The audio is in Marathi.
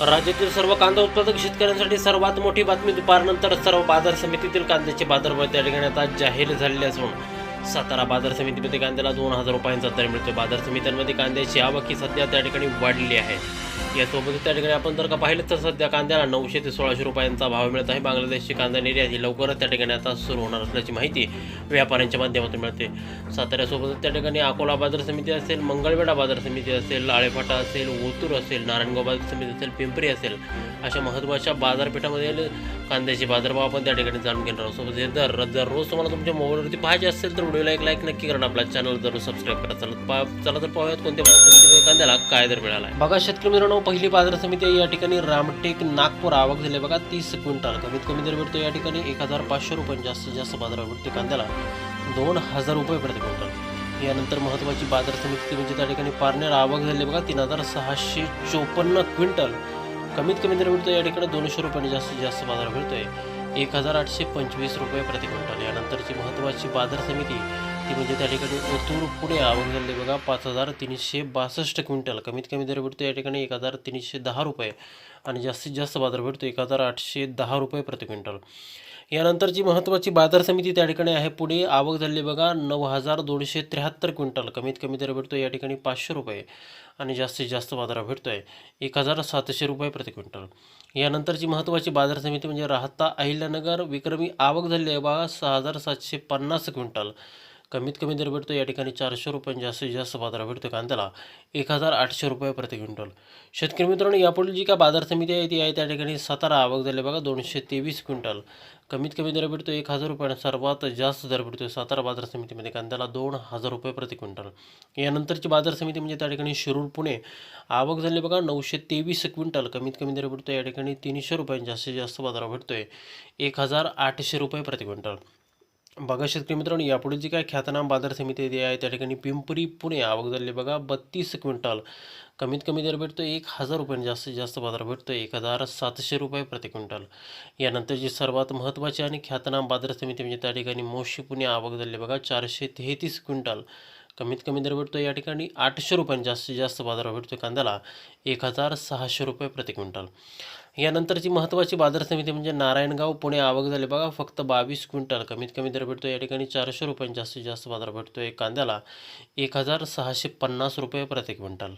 राज्यातील सर्व कांदा उत्पादक शेतकऱ्यांसाठी सर्वात मोठी बातमी दुपारनंतर सर्व बाजार समितीतील कांद्याचे बाजारभाव त्या ठिकाणी आता जाहीर झालेले असून सातारा बाजार समितीमध्ये कांद्याला दोन हजार रुपयांचा दर मिळतो बाजार समित्यांमध्ये कांद्याची आवक ही सध्या त्या ठिकाणी वाढली आहे. यासोबत त्या ठिकाणी आपण जर का पाहिलं तर सध्या कांद्याला नऊशे ते सोळाशे रुपयांचा भाव मिळत आहे. बांगलादेशची कांदा निर्यात ही लवकरच त्या ठिकाणी आता सुरू होणार असल्याची माहिती व्यापाऱ्यांच्या माध्यमातून मिळते. साताऱ्यासोबतच त्या ठिकाणी अकोला बाजार समिती असेल मंगळवेढा बाजार समिती असेल आळेफाटा असेल ओतूर असेल नारायणगाव बाजार समिती असेल पिंपरी असेल अशा महत्त्वाच्या बाजारपेठामध्ये कांद्याचे बाजारभाव आपण त्या ठिकाणी जाणून घेणार आहोत. सोबत हे दर जर रोज तुम्हाला तुमच्या मोबाईलवरती पाहायचे असेल तर व्हिडिओला एक लाईक नक्की करा आपला चॅनल जरूर सबस्क्राईब करा. चला चला तर पाहूयात कोणत्या बाजार समितीमध्ये कांद्याला काय दर मिळाला आहे. बघा शेतकरी मित्रांनो पहिली बाजार समिती आहे. या ठिकाणी रामटेक नागपूर आवक झाली आहे. बघा तीस क्विंटल. कमीत कमी दर भेटतो या ठिकाणी. एक हजार पाचशे रुपये जास्तीत जास्त बाजार भेटते कांद्याला दोन हजार रुपये प्रति क्विंटल. यानंतर महत्त्वाची बाजार समिती म्हणजे त्या ठिकाणी पारनेर आवक झाली बघा तीन हजार सहाशे चोपन्न क्विंटल. कमीत कमी दर भेटतो या ठिकाणी दोनशे रुपयांनी जास्तीत जास्त बाजार भेटतोय एक हजार आठशे पंचवीस रुपये प्रति क्विंटल. यानंतरची महत्त्वाची बाजार समिती ती म्हणजे त्या ठिकाणी ओतूर पुणे आवक झाली बघा पाच हजार तीनशे बासष्ट क्विंटल. कमीत कमी दर भेटतो या ठिकाणी एक हजार तीनशे दहा रुपये आणि जास्तीत जास्त बाजार भेटतो एक हजार आठशे दहा रुपये प्रति क्विंटल. यानंतरची महत्त्वाची बाजार समिती त्या ठिकाणी आहे पुढे आवक झाली बघा नऊ हजार दोनशे त्र्याहत्तर क्विंटल. कमीत कमी दर भेटतो या ठिकाणी पाचशे रुपये आणि जास्तीत जास्त बाजार भेटतो आहे एक हजार सातशे रुपये प्रति क्विंटल. यानंतरची महत्त्वाची बाजार समिती म्हणजे राहता अहिल्यानगर. विक्रमी आवक झाली आहे बघा सहा हजार सातशे पन्नास क्विंटल. कमीत कमी दर भेटतो. या ठिकाणी चारशे रुपयांनी जास्तीत जास्त बाजार भेटतो कांद्याला एक हजार आठशे रुपये प्रति क्विंटल. शेतकरी मित्रांनो यापुढील जी काय बाजार समिती आहे ती आहे त्या ठिकाणी सातारा आवक झाली बघा दोनशे तेवीस क्विंटल. कमीत कमी दर भेटतो एक हजार रुपयानं सर्वात जास्त दर भेटतो सातारा बाजार समितीमध्ये कांद्याला दोन हजार रुपये प्रति क्विंटल. यानंतरची बाजार समिती म्हणजे त्या ठिकाणी शिरूर पुणे आवक झाली बघा नऊशे तेवीस क्विंटल. कमीत कमी दर भेटतो या ठिकाणी तीनशे रुपयांनी जास्तीत जास्त बाजार भेटतोय एक हजार आठशे रुपये प्रति क्विंटल. बघा शेतकरी मित्रांनो यापुढे जी काय ख्यातनाम बाजार समिती ती आहे त्या ठिकाणी पिंपरी पुणे आवक झाली बघा बत्तीस क्विंटल. कमीत कमी दर भेटतो एक हजार रुपयाने जास्तीत जास्त बाजार भेटतो एक हजार सातशे रुपये प्रति क्विंटल. यानंतर जी सर्वात महत्त्वाची आणि ख्यातनाम बाजार समिती म्हणजे त्या ठिकाणी मोशी पुणे आवक झाली बघा चारशे तेहतीस क्विंटल. कमीत कमी दर भेटतो या ठिकाणी आठशे रुपयाने जास्तीत जास्त बाजार भेटतो कांद्याला एक हजार सहाशे रुपये प्रति क्विंटल. यानंतरची महत्त्वाची बाजार समिती म्हणजे नारायणगाव पुणे आवक झाली. बघा फक्त बावीस क्विंटल कमीत कमी दर भेटतो या ठिकाणी चारशे रुपयांनी जास्तीत जास्त बाजार भेटतो एक कांद्याला एक हजार सहाशे पन्नास रुपये प्रति क्विंटल.